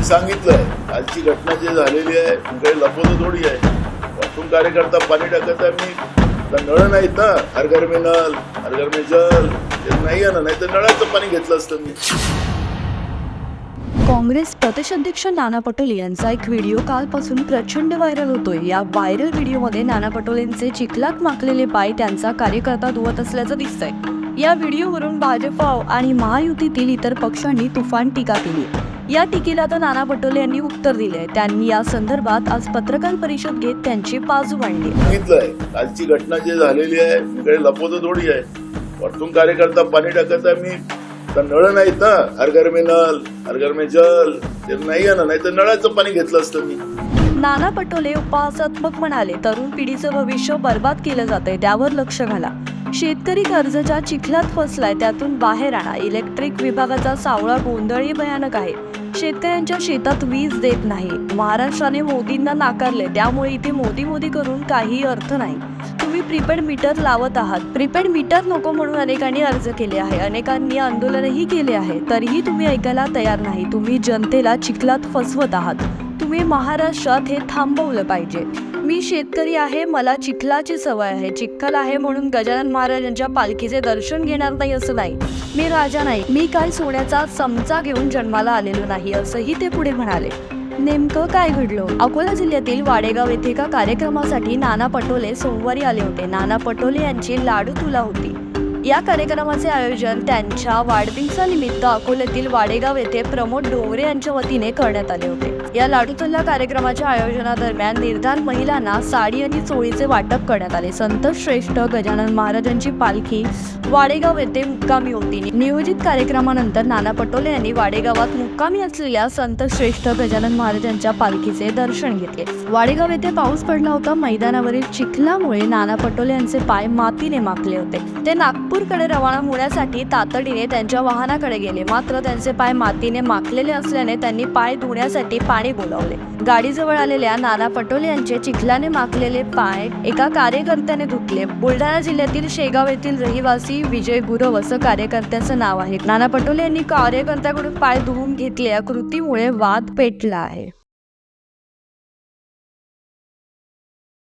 त्यांनी सांगितलंय कालची घटना जी झालेली आहे काही लपवतं थोडी आहे. वरतून कार्यकर्ता पाणी टाकत आहे मी नळ नाहीत ना हर घर नल हर घर जल ते नाही आहे ना नाही तर नळाचं पाणी घेतलं असतं मी. काँग्रेस प्रदेशाध्यक्ष नाना पटोले यांचा एक व्हिडिओ कालपासून प्रचंड व्हायरल होतोय. या व्हायरल व्हिडिओमध्ये नाना पटोलेंचे चिखलात माखलेले पाय त्यांचा कार्यकर्ता धुवत असल्याचं दिसतंय. या व्हिडिओवरून भाजप आणि महायुतीतील इतर पक्षांनी तुफान टीका केली. या टीकेला तर नाना पटोले यांनी उत्तर दिले त्यांनी या संदर्भात आज पत्रकार परिषद घेत त्यांची बाजू मांडली. सांगितलंय. कालची घटना जी झालेली आहे काही लपवतं थोडी आहे. वरतून कार्यकर्ता पाणी टाकत आहे मी. आता नळ नाहीत ना हर घर में नल हर घर में जल. ते नाही आहे ना नाही तर नळाचं पाणी घेतलं असतं मी. नाना पटोले उपहासात्मक म्हणाले तरुण पिढीचं भविष्य बर्बाद केलं जातंय त्यावर लक्ष घाला. शेतकरी कर्जाच्या चिखलात फसलाय त्यातून बाहेर आणा. इलेक्ट्रिक विभागाचा सावळा गोंधळही भयानक आहे. शेतकऱ्यांच्या शेतात वीज देत नाही. महाराष्ट्राने मोदींना नाकारले. त्यामुळे इथे मोदी मोदी करून काही अर्थ नाही. तुम्ही प्रीपेड मीटर लावत आहात. प्रीपेड मीटर नको म्हणून अनेकांनी अर्ज केले आहे. अनेकांनी आंदोलनही केले आहे. तरीही तुम्ही ऐकायला तयार नाही. तुम्ही जनतेला चिखलात फसवत आहात. तुम्ही महाराष्ट्रात हे थांबवलं पाहिजे. मी शेतकरी आहे मला चिखलाची सवय आहे. चिखल आहे म्हणून गजानन महाराजांच्या पालखीचे दर्शन घेणार नाही असं नाही. मी राजा नाही. मी काय सोन्याचा चमचा घेऊन जन्माला आलेलो नाही असंही ते पुढे म्हणाले. नेमकं काय घडलं? अकोला जिल्ह्यातील वाडेगाव येथे एका कार्यक्रमासाठी नाना पटोले सोमवारी आले होते. नाना पटोले यांची लाडू तुला होती. या कार्यक्रमाचे आयोजन त्यांच्या वाढदिवसानिमित्त अकोल्यातील वाडेगाव येथे प्रमोद डोंगरे यांच्या वतीने करण्यात आले होते. या लाडूतुल्ला कार्यक्रमाच्या आयोजनादरम्यान निर्धार महिलांना साडी आणि चोळीचे वाटप करण्यात आले. संत श्रेष्ठ गजानन महाराजांची पालखी वाडेगाव येथे मुक्कामी होती. नियोजित कार्यक्रमानंतर नाना पटोले यांनी वाडेगावात मुक्कामी असलेल्या संत श्रेष्ठ गजानन महाराजांच्या पालखीचे दर्शन घेतले. वाडेगाव येथे पाऊस पडला होता. मैदानावरील चिखलामुळे नाना पटोले यांचे पाय मातीने माखले होते. ते नागपूरकडे रवाना होण्यासाठी तातडीने त्यांच्या वाहनाकडे गेले. मात्र त्यांचे पाय मातीने माखलेले असल्याने त्यांनी पाय धुण्यासाठी पाणी बोलावले गाडीजवळ आलेल्या नाना पटोले यांचे चिखलाने माखलेले पाय एका कार्यकर्त्याने धुतले. बुलढाणा जिल्ह्यातील शेगाव येथील रहिवासी विजय गुरव असं कार्यकर्त्याचं नाव आहे. नाना पटोले यांनी कार्यकर्त्याकडून पाय धुवून घेतले या कृतीमुळे वाद पेटला आहे.